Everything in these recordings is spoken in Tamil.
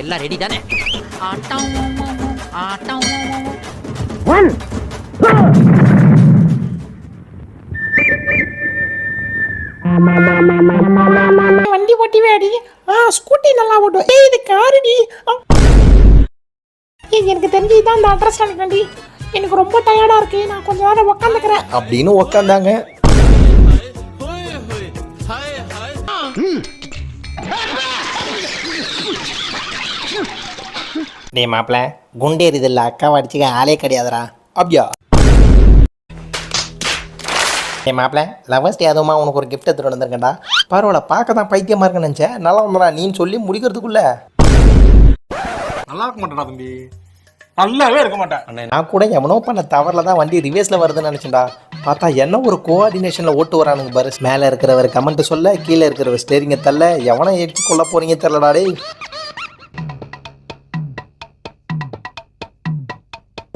எல்லாம் ரெடி தானே? ஆட்டம் ஆட்டம். வண்டி ஓட்டிவே அடி. ஆ ஸ்கூட்டி நல்லா ஓட்டும் ஏய் இது காருடி. ஏய் எனக்கு தெரிஞ்சு இதான் இந்த அட்ரஸ் நினைக்கிறேன்டி எனக்கு ரொம்ப டயர்டா இருக்கு. நான் கொஞ்ச நேரம் உக்காந்துக்கிறேன். அப்படின்னு டேய் மாப்பிள குண்டேறிதில்ல அக்காவை அடிச்சுக்க ஆளே கிடையாதுடா. அப்படியா? டேய் மாப்பிள லவர்ஸ் டே அதுவுமா உனக்கு ஒரு gift எடுத்துட்டு வந்திருக்கேன்டா. பரவாயில்ல பார்க்க தான் பைத்தியமா இருக்குன்னு நினச்சேன். நல்லா வந்தா நீன்னு சொல்லி முடிக்கிறதுக்குள்ள. நல்லா இருக்க மாட்டேடா தம்பி. நல்லாவே இருக்க மாட்டேன். நான் கூட எவனோ பண்ண தவறில் தான் வண்டி ரிவேஸில் வருதுன்னு நினச்சேன்டா. பார்த்தா என்ன ஒரு கோஆர்டினேஷனில் ஓட்டு வரானுங்க பாரு. மேலே இருக்கிறவர் கமெண்ட் சொல்ல கீழே இருக்கிறவர் ஸ்டேரிங்கை தள்ள. எவனை எடுத்து கொள்ள போறீங்க தெரிலடா டேய்.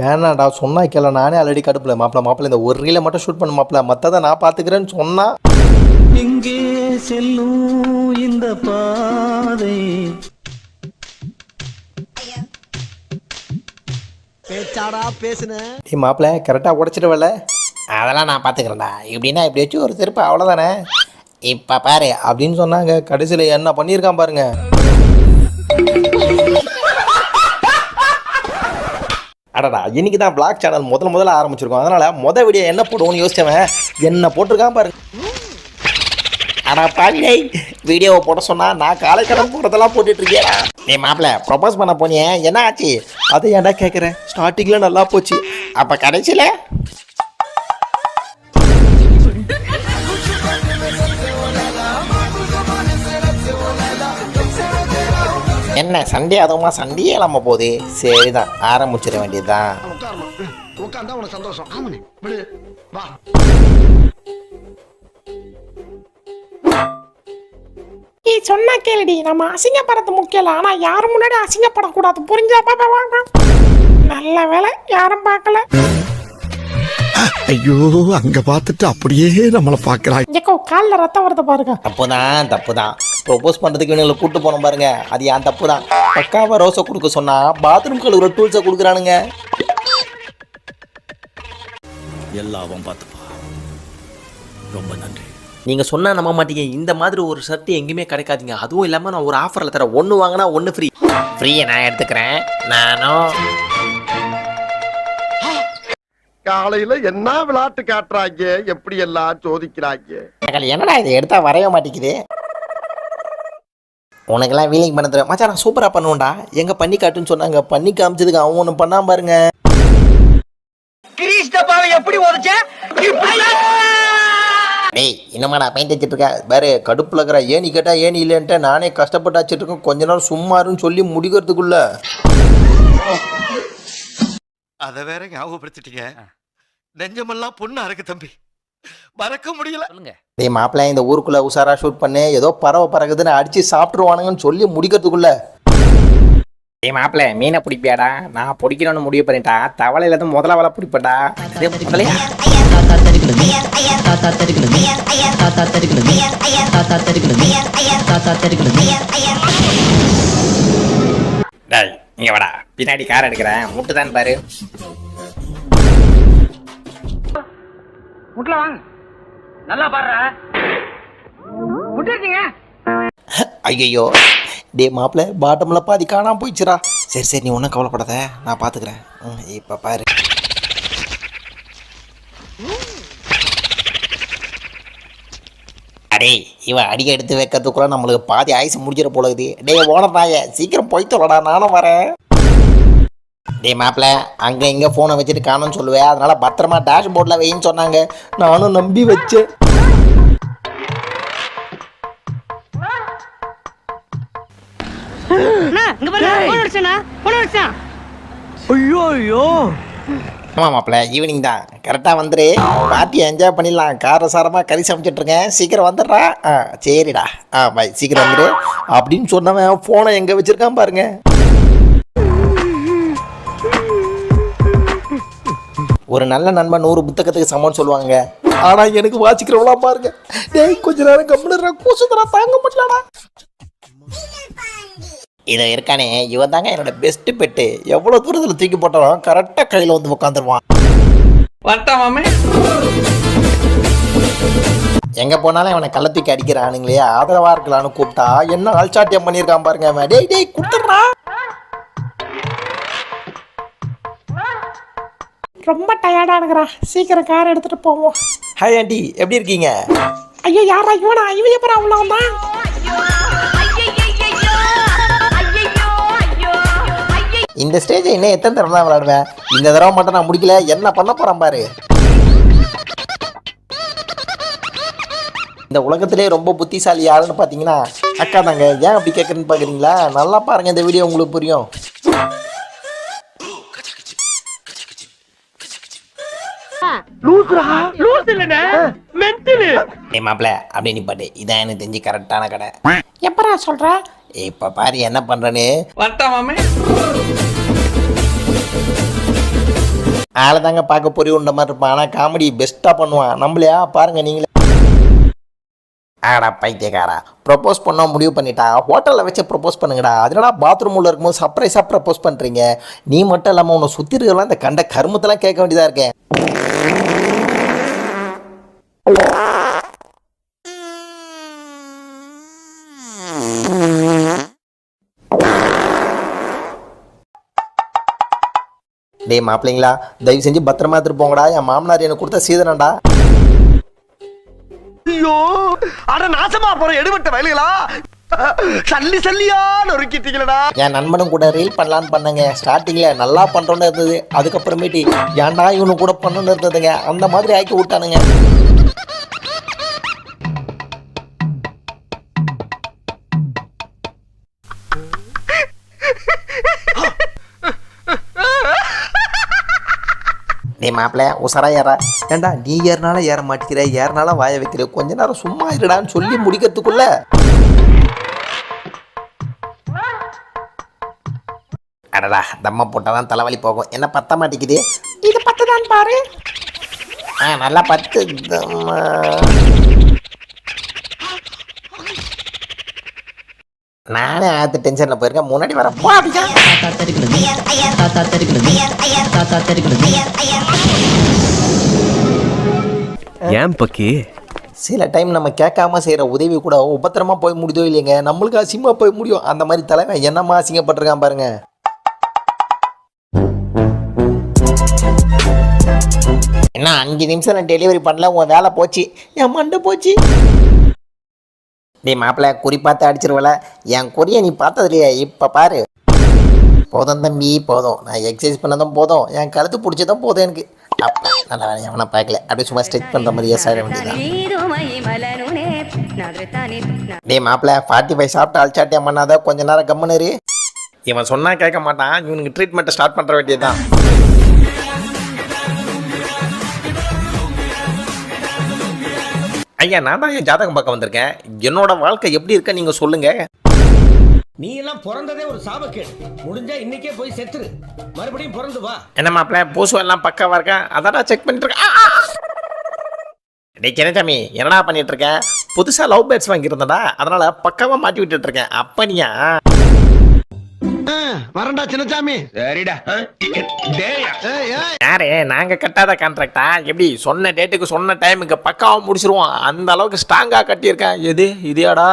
வேணாடா சொன்னா கேள. நானே ஆல்ரெடி கடுப்பில். மாப்பிள மாப்பிள இந்த ஒரு ரீலை மட்டும் ஷூட் பண்ண மாப்பிள. மற்றதை நான் பார்த்துக்கிறேன்னு சொன்னா. எங்கே செல்லும் இந்த பாதை. டேய் மாப்பிள கரெக்டாக உடச்சிடுவல அதெல்லாம் நான் பார்த்துக்கிறேன்டா. இப்படின்னா இப்படி வச்சு ஒரு திருப்பு அவ்வளோதானே இப்போ பாரு அப்படின்னு சொன்னாங்க. கடைசியில் என்ன பண்ணியிருக்கான் பாருங்க. அடடா இன்னைக்கு தான் பிளாக் சேனல் முதல் முதல்ல ஆரம்பிச்சிருக்கோம். அதனால முத வீடியோ என்ன போடுவோம்னு யோசிச்சவன் என்ன போட்டிருக்கான் பாருங்க அடா பாவிடே வீடியோவை போட சொன்னால் நான் காலை கடன் போடுறதெல்லாம் போட்டுட்டு இருக்கேன் டேய் மாப்பிள ப்ரொபோஸ் பண்ண போனியே என்ன ஆச்சு? அதை ஏன்டா கேட்குறேன் ஸ்டார்டிங்கில் நல்லா போச்சு. அப்போ கடைசியில் என்ன சண்டே அதுவுமா? சண்டையே இல்லாம போகுது. சரிதான் ஆரம்பிச்சிட வேண்டியதுதான். உனக்கு சந்தோஷம் ஆமாண்ணே விடு வா ஏய் சொன்னா கேளுடி நம்ம அசிங்கப்படுறது முக்கியம் ஆனா யாரும் முன்னாடி அசிங்கப்படக்கூடாது. புரிஞ்சா பாப்பா வாங்க நல்ல வேலை யாரும் பார்க்கல. ஐயோ அங்க பார்த்துட்டு அப்படியே நம்மள பாக்குறாங்க காலில் ரத்தம் வருது பாருங்க. தப்பு தான் ப்ரொபோஸ் பண்ணுறதுக்கு இவனுங்களை கூட்டு போனோம் பாருங்க. அது என் தப்பு தான் பக்காவாக ரோஸை கொடுக்க சொன்னா பாத்ரூம் கழுவுற டூல்ஸை கொடுக்குறானுங்க. எல்லாவும் பார்த்துப்பா. ரொம்ப நன்றி. நீங்கள் சொன்னால் நம்ப மாட்டீங்க. இந்த மாதிரி ஒரு ஷர்ட் எங்கேயுமே கிடைக்காதீங்க. அதுவும் இல்லாமல் நான் ஒரு ஆஃபரில் தரேன். ஒன்று வாங்கினா ஒன்று ஃப்ரீ ஃப்ரீயை நான் எடுத்துக்கிறேன். நானும். காலையில என்ன விளையாட்டு காட்டுறாங்க? எப்படி எல்லாம் சோதிக்கிறாங்க? என்னடா இது எடுத்தா வரைய மாட்டேங்குது. உனக்கெல்லாம் வீலிங் பண்ண தெரியும். மச்சான் நான் சூப்பராக பண்ணுவேன்டா. எங்க பண்ணி காட்டுன்னு சொன்னாங்க. பண்ணி காமிச்சதுக்கு அவன் ஒன்று பண்ணாம பாருங்க. டேய் இன்னுமாடா பெயிண்ட் வச்சுட்டு இருக்க? பாரு கடுப்புல இருக்கிற ஏனி கேட்டா ஏனி இல்லைன்ட்டு நானே கஷ்டப்பட்டு வச்சுட்டு இருக்கேன். கொஞ்ச நேரம் சும்மாருன்னு சொல்லி முடிக்கிறதுக்குள்ள. அத வேற ஞாபகப்படுத்திட்டீங்க. நெஞ்சமெல்லாம் பொண்ணா இருக்கு தம்பி. மறக்க முடியல. சொல்லுங்க. டேய் மாப்பிள்ளை இந்த ஊருக்குள்ள உசாரா ஷூட் பண்ணி. ஏதோ பறவை பறக்குதுன்னு அடிச்சு சாப்பிட்டுருவானுங்கன்னு சொல்லி முடிக்கிறதுக்குள்ள. டேய் மாப்பிள்ள மீனை பிடிப்பியாடா? நான் பிடிக்கணும்னு முடிவு பண்ணிட்டா தவளையில இருந்து முதல்ல வலை பிடிப்படா டேய் இங்க வாடா. பின்னாடி கார் எடுக்கிறேன். முட்டு தான் பாரு. ஐயோ டேய் மாப்பிள்ள பாட்டம்ல பாதி காணாம போயிடுச்சுடா. சரி சரி நீ ஒன்றும் கவலைப்படாத. நான் பார்த்துக்கிறேன் ம் இப்போ பாரு. அடே இவன் அடிக்க எடுத்து வைக்கிறதுக்குள்ள நம்மளுக்கு பாதி ஆயுசு முடிஞ்சிட போலகுது. டேய் ஓனர் நாய சீக்கிரம் போய் சொல்லடா நானும் வரேன். டேய் மாப்பிள்ள அங்கே இங்கே ஃபோனை வச்சுட்டு காணும்னு சொல்லுவேன் அதனால பத்திரமா டேஷ் போர்டில் வைன்னு சொன்னாங்க. நானும் நம்பி வச்சேன். ஆமாம் மாப்பிள்ள ஈவினிங் தான். கரெக்டாக வந்துரு. பார்ட்டி என்ஜாய் பண்ணிடலாம். காரசாரமாக கறி சமைச்சிட்டு இருக்கேன். சீக்கிரம் வந்துடுறா. ஆ சரிடா. ஆ பை சீக்கிரம் வந்துடு அப்படின்னு சொன்னவன் ஃபோனை எங்கே வச்சிருக்கான் பாருங்க. ஒரு நல்ல நண்பன் நூறு புத்தகத்துக்கு சமம்னு சொல்லுவாங்க. ஆனா எனக்கு வாசிக்கிறவங்களா பாருங்க. டேய் கொஞ்ச நேரம் கம்முன்னு கூசுதரா தாங்க முடியலடா. இதை இருக்கானே இவன் தாங்க என்னோட பெஸ்ட் பெட்டு எவ்வளோ தூரத்தில் தூக்கி போட்டாலும் கரெக்டாக கையில் வந்து உட்காந்துருவான் எங்கே போனாலும் இவனை கள்ள தூக்கி அடிக்கிறானுங்களே ஆதரவாக இருக்கலான்னு கூப்பிட்டா என்ன அல்சாட்டியம் பண்ணியிருக்கான் பாருங்க அவன். டேய் டேய் கொடுத்துட்றா. ரொம்ப டயர்டா இருக்கிறா சீக்கிரம் கார் எடுத்துட்டு போவோம். ஹாய் ஆண்டி எப்படி இருக்கீங்க? ஐயோ யாரா இவனா? இவன் அவ்வளோ வந்தான்? இந்த ஸ்டேஜை இன்னும் எத்தனை தடவை தான் விளையாடுவேன்? இந்த தடவை மட்டும் நான் முடிக்கல. என்ன பண்ண போறேன் பாரு. இந்த உலகத்திலே ரொம்ப புத்திசாலி யாருன்னு பார்த்தீங்கன்னா அக்கா தாங்க ஏன் அப்படி கேட்குறேன்னு பார்க்குறீங்களா? நல்லா பாருங்க இந்த வீடியோ உங்களுக்கு புரியும். ஏ மாப்பிள்ள அப்படி நிப்பாட்டு. இதான் எனக்கு தெரிஞ்சு கரெக்டான கடை. எப்பரா சொல்ற? இப்ப பாரு என்ன பண்றேன்னு. ஆளை தாங்க பார்க்க பொறி உண்ட மாதிரி இருப்பான். ஆனால் காமெடி பெஸ்ட்டாக பண்ணுவான். நம்மளையா? பாருங்க நீங்களே. ஆடா பைத்தியக்காரா. ப்ரப்போஸ் பண்ண முடிவு பண்ணிட்டா. ஹோட்டலில் வச்சு ப்ரப்போஸ் பண்ணுங்கடா. அதனடா பாத்ரூம் உள்ள இருக்கும்போது சர்ப்ரைஸாக ப்ரப்போஸ் பண்ணுறீங்க நீ மட்டும் இல்லாமல் உன்னை சுற்றி இருக்கலாம் இந்த கண்ட கருமத்தெல்லாம் கேட்க வேண்டியதாக இருக்கேன் டேய் மாப்பிள்ளைங்களா தயவு செஞ்சு பத்திரமா எடுத்துட்டு போங்கடா. என் மாமனார் எனக்கு கொடுத்த சீதனண்டா ஐயோ அட நாசமா போற எடுபட்ட வயலுகளா? சல்லி சல்லியா நொறுக்கிட்டீங்களடா. என் நண்பனும் கூட ரீல் பண்ணலான்னு பண்ணேங்க. ஸ்டார்டிங்கில் நல்லா பண்ணுறோன்னு இருந்தது. அதுக்கப்புறமேட்டு ஏன்டா இவனு கூட பண்ணணும்னு இருந்ததுங்க? அந்த மாதிரி ஆக்கி விட்டானுங்க. டே மாப்பிள்ள உசரா ஏறா ஏண்டா நீ ஏறினால ஏற மாட்டேங்கிற ஏறினால வாய வைக்கிற கொஞ்ச நேரம் சும்மா இருடான்னு சொல்லி முடிக்கிறதுக்குள்ள அடடா தம்ம போட்டால் தான் தலைவலி போகும் என்ன பத்த மாட்டேங்குது இது பத்துதான் பாரு ஆ நல்லா பத்து நானே ஆத்து டென்ஷனில் போயிருக்கேன் முன்னாடி வர போ அப்படிக்கா. தாத்தா தெரிக்கிறது தாத்தா தெரிக்கிறது தாத்தா தெரிக்கிறது ஏன் பக்கி சில டைம் நம்ம கேட்காம செய்கிற உதவி கூட உபத்திரமா போய் முடியுதோ இல்லைங்க? நம்மளுக்கு அசிங்கமா போய் முடியும். அந்த மாதிரி தலைவன் என்னம்மா அசிங்கப்பட்டிருக்கான் பாருங்க. என்ன அஞ்சு நிமிஷம் நான் டெலிவரி பண்ணல உன் வேலை போச்சு. என் மண்டை போச்சு. டேய் மாப்பிள்ள குறி பார்த்து அடிச்சிருவல. என் குறியை நீ பார்த்தது இல்லையா இப்போ பாரு. போதும் தம்பி போதும். நான் எக்ஸசைஸ் பண்ணதும் போதும். என் கழுத்து பிடிச்சதும் போதும் எனக்கு. அப்பா நல்ல வேலை எவனை பார்க்கல. அப்படியே சும்மா ஸ்ட்ரெச் பண்ணுற மாதிரியே சார் வேண்டியதான் டேய் மாப்பிள்ள ஃபார்ட்டி ஃபைவ் சாப்பிட்டு அல்சாட்டியம் பண்ணாத கொஞ்ச நேரம் கம்முன்னு இரு. இவன் சொன்னா கேட்க மாட்டான் இவனுக்கு ட்ரீட்மெண்ட்டை ஸ்டார்ட் பண்ணுற வேண்டியதுதான். ஐயா நான் தான் என் ஜாதகம் பார்க்க வந்திருக்கேன். என்னோட வாழ்க்கை எப்படி இருக்க நீங்க சொல்லுங்க. நீ எல்லாம் பிறந்ததே ஒரு சாபக்கேடு. முடிஞ்சா இன்னைக்கே போய் செத்துரு. மறுபடியும் பிறந்து வா. என்ன மாப்பிள்ள பூசு எல்லாம் பக்காவா இருக்கா? அதான் செக் பண்ணிட்டு இருக்கேன். டேய் கிணச்சாமி என்னடா பண்ணிட்டு இருக்கேன் புதுசா லவ் பேர்ட்ஸ் வாங்கியிருந்தடா அதனால பக்காவா மாட்டி விட்டுட்டு இருக்கேன். அப்பனியா வரண்டா சின்னசாமி சரிடா. யாரு? நாங்க கட்டாத கான்ட்ராக்டா எப்படி? சொன்ன டேட்டுக்கு சொன்ன டைமுக்கு பக்காவா முடிச்சிருவோம். அந்த அளவுக்கு ஸ்ட்ராங்கா கட்டியிருக்கேன். எது? இதையாடா?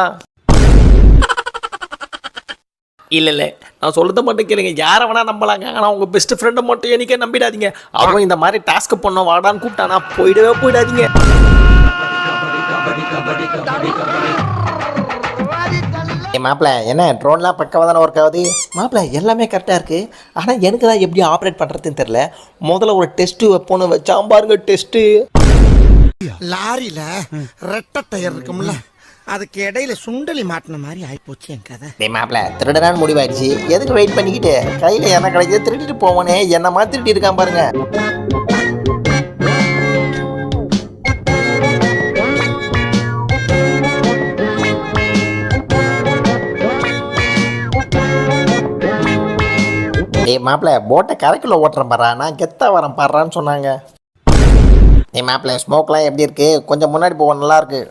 இல்ல இல்ல. நான் சொல்லத மட்டும் கேளுங்க. யாரை வேணா நம்பலாங்க. ஆனா உங்க பெஸ்ட் ஃப்ரெண்டை மட்டும் எனக்கே நம்பிடாதீங்க. அவன் இந்த மாதிரி டாஸ்க் பண்ண வாடான்னு கூப்பிட்டானா போயிடவே போயிடாதீங்க. ஏ மாப்பிள்ள என்ன ட்ரோன்லாம் பக்கமாக தானே ஒர்க் ஆகுது? மாப்பிள்ள எல்லாமே கரெக்டாக இருக்குது ஆனால் எனக்கு தான் எப்படி ஆப்ரேட் பண்ணுறதுன்னு தெரில முதல்ல ஒரு டெஸ்ட்டு வைப்போன்னு வச்சான் பாருங்க டெஸ்ட்டு லாரியில ரெட்டை டயர் இருக்கும்ல. அதுக்கு இடையில சுண்டலி மாட்டின மாதிரி ஆயிப்போச்சு என் கதை. டே மாப்பிள திருடனான்னு முடிவாயிடுச்சு. எதுக்கு வெயிட் பண்ணிக்கிட்டு? கையில் என்ன கிடைக்குது திருடிட்டு போவனே என்ன மாதிரி திருடி இருக்கான் பாருங்க. ஏய் மாப்பிள்ள போட்டை கரைக்குள்ள ஓட்டுறேன் பாரா நான் கெத்தா வரேன் பாடுறான்னு சொன்னாங்க. டேய் மாப்பிள்ள ஸ்மோக்லாம் எப்படி இருக்கு? கொஞ்சம் முன்னாடி போவோம் நல்லா இருக்கு.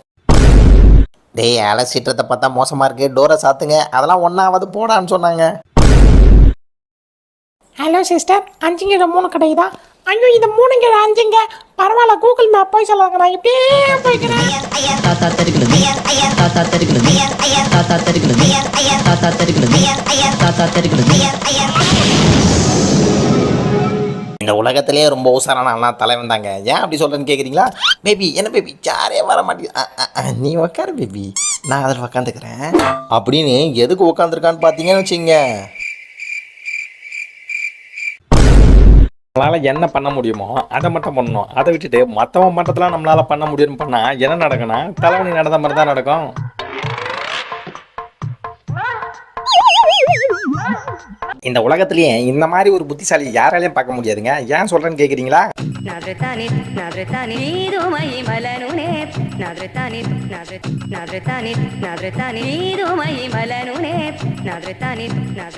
டேய் அலை சீற்றத்தை பார்த்தா மோசமாக இருக்கு. டோரை சாத்துங்க. அதெல்லாம் ஒன்றாவது போடான்னு சொன்னாங்க. ஹலோ சிஸ்டர் அஞ்சுங்க மூணு கிடைக்குதா? ஐயோ இந்த மூணுங்க அஞ்சுங்க. பரவாயில்ல கூகுள் மேப் போய் சொல்லுங்க நான் இப்படியே போய்க்கிறேன். தாத்தா தெருக்குது தாத்தா தெருக்குது தாத்தா தெருக்குது தாத்தா தெருக்குது தாத்தா தெருக்குது இந்த உலகத்திலேயே ரொம்ப உசாரான அண்ணா தலைவன் தாங்க. ஏன் அப்படி சொல்கிறேன்னு கேட்குறீங்களா பேபி என்ன பேபி யாரே வர மாட்டேங்குது. நீ உக்காரு பேபி நான் அதில் உக்காந்துக்கிறேன். அப்படின்னு எதுக்கு உக்காந்துருக்கான்னு பார்த்தீங்கன்னு வச்சுங்க நம்மளால் என்ன பண்ண முடியுமோ அதை மட்டும் பண்ணணும். அதை விட்டுட்டு மற்றவன் மட்டத்தெல்லாம் நம்மளால் பண்ண முடியும்னு பண்ணால் என்ன நடக்கும்னா தலைவனி நடந்த மாதிரி தான் நடக்கும். இந்த உலகத்திலேயே இந்த மாதிரி ஒரு புத்திசாலி யாராலையும் பார்க்க முடியாதுங்க. ஏன் சொல்றேன்னு கேக்குறீங்களா?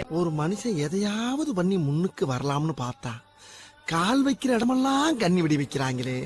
ஒரு மனுஷன் எதையாவது பண்ணி முன்னுக்கு வரலாம்னு பார்த்தா கால் வைக்கிற இடமெல்லாம் கண்ணி விடி வைக்கிறாங்களே.